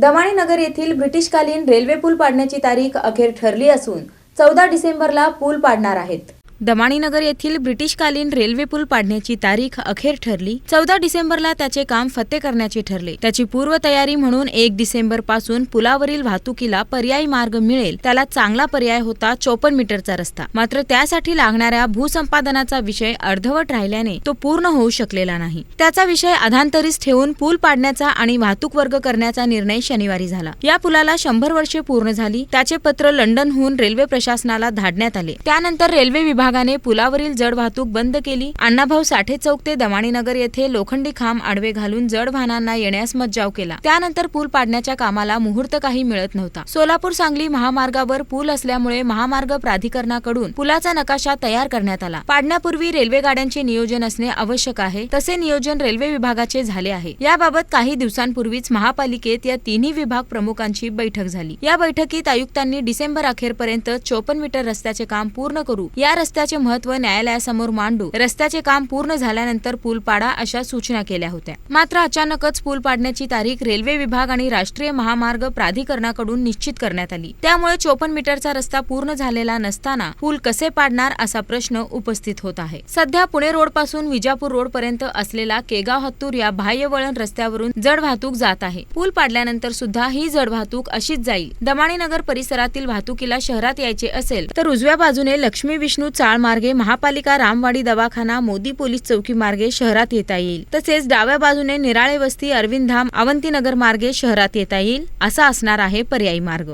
दमाणी नगर येथील ब्रिटिशकालीन रेल्वे पूल पाडण्याची तारीख अखेर ठरली असून चौदा डिसेंबरला पूल पाडणार आहेत. दमाणीनगर येथील ब्रिटिशकालीन रेल्वे पूल पाडण्याची तारीख अखेर ठरली. चौदा डिसेंबरला त्याचे काम फत्ते करण्याचे ठरले. त्याची पूर्वतयारी म्हणून एक डिसेंबरपासून पुलावरील वाहतुकीला पर्यायी मार्ग मिळेल. त्याला चांगला पर्याय होता चोपन्न मीटरचा रस्ता. मात्र त्यासाठी लागणाऱ्या भूसंपादनाचा विषय अर्धवट राहिल्याने तो पूर्ण होऊ शकलेला नाही. त्याचा विषय अधांतरीच ठेवून पूल पाडण्याचा आणि वाहतूक वर्ग करण्याचा निर्णय शनिवारी झाला. या पुलाला शंभर वर्षे पूर्ण झाली. त्याचे पत्र लंडनहून रेल्वे प्रशासनाला धाडण्यात आले. त्यानंतर रेल्वे विभाग विभागाने पुलावरील जड वाहतूक बंद केली. अण्णाभाऊ साठे चौक ते दमाणीनगर येथे लोखंडी खांब आडवे घालून जड वाहनांना येण्यास मज्जाव केला. त्यानंतर पूल पाडण्याच्या कामाला मुहूर्त काही मिळत नव्हता. सोलापूर सांगली महामार्गावर पूल असल्यामुळे महामार्ग प्राधिकरणाकडून पुलाचा नकाशा तयार करण्यात आला. पाडण्यापूर्वी रेल्वे गाड्यांचे नियोजन असणे आवश्यक आहे. तसे नियोजन रेल्वे विभागाचे झाले आहे. याबाबत काही दिवसांपूर्वीच महापालिकेत या तिन्ही विभाग प्रमुखांची बैठक झाली. या बैठकीत आयुक्तांनी डिसेंबर अखेरपर्यंत चोपन्न मीटर रस्त्याचे काम पूर्ण करू. या रस्त्या रस्त्याचे महत्त्व न्यायालयासमोर मांडू रस्त्याचे काम पूर्ण झाल्यानंतर पूल पाडा अशा सूचना केल्या होत्या. मात्र अचानकच पूल पाडण्याची तारीख रेल्वे विभाग आणि राष्ट्रीय महामार्ग प्राधिकरणाकडून निश्चित करण्यात आली. त्यामुळे चोपन्न मीटरचा रस्ता पूर्ण झालेला नसताना पूल कसे पाडणार असा प्रश्न उपस्थित होत आहे. सध्या पुणे रोडपासून विजापूर रोड पर्यंत असलेला केगाव हत्तूर या बाह्य वळण रस्त्यावरून जड वाहतूक जात आहे. पूल पाडल्यानंतर सुद्धा ही जड वाहतूक अशीच जाईल. दमाणीनगर परिसरातील वाहतुकीला शहरात यायचे असेल तर उजव्या बाजूने लक्ष्मी विष्णू चाळ मार्गे महापालिका रामवाडी दवाखाना मोदी पोलीस चौकी मार्गे शहरात येता येईल. तसेच डाव्या बाजूने निराळे वस्ती अरविंद धाम अवंतीनगर मार्गे शहरात येता येईल असा असणार आहे पर्यायी मार्ग.